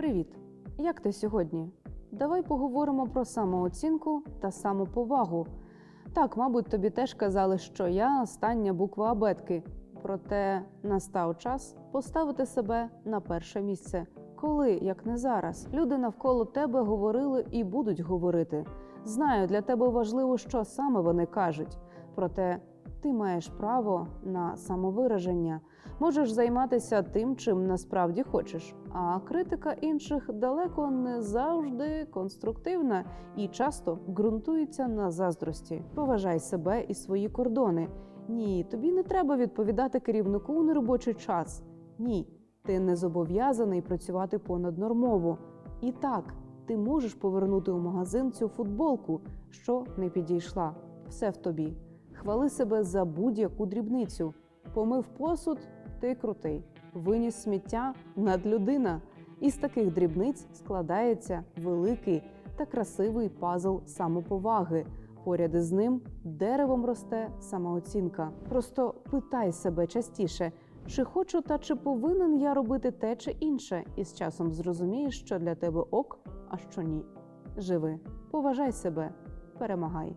Привіт! Як ти сьогодні? Давай поговоримо про самооцінку та самоповагу. Так, мабуть, тобі теж казали, що я остання буква абетки. Проте настав час поставити себе на перше місце. Коли, як не зараз, люди навколо тебе говорили і будуть говорити. Знаю, для тебе важливо, що саме вони кажуть. Проте ти маєш право на самовираження, можеш займатися тим, чим насправді хочеш. А критика інших далеко не завжди конструктивна і часто ґрунтується на заздрості. Поважай себе і свої кордони. Ні, тобі не треба відповідати керівнику у неробочий час. Ні, ти не зобов'язаний працювати понаднормово. І так, ти можеш повернути у магазин цю футболку, що не підійшла. Все в тобі. Хвали себе за будь-яку дрібницю. Помив посуд, ти крутий. Виніс сміття надлюдина. Із таких дрібниць складається великий та красивий пазл самоповаги. Поряд із ним деревом росте самооцінка. Просто питай себе частіше, чи хочу та чи повинен я робити те чи інше, і з часом зрозумієш, що для тебе ок, а що ні. Живи, поважай себе, перемагай.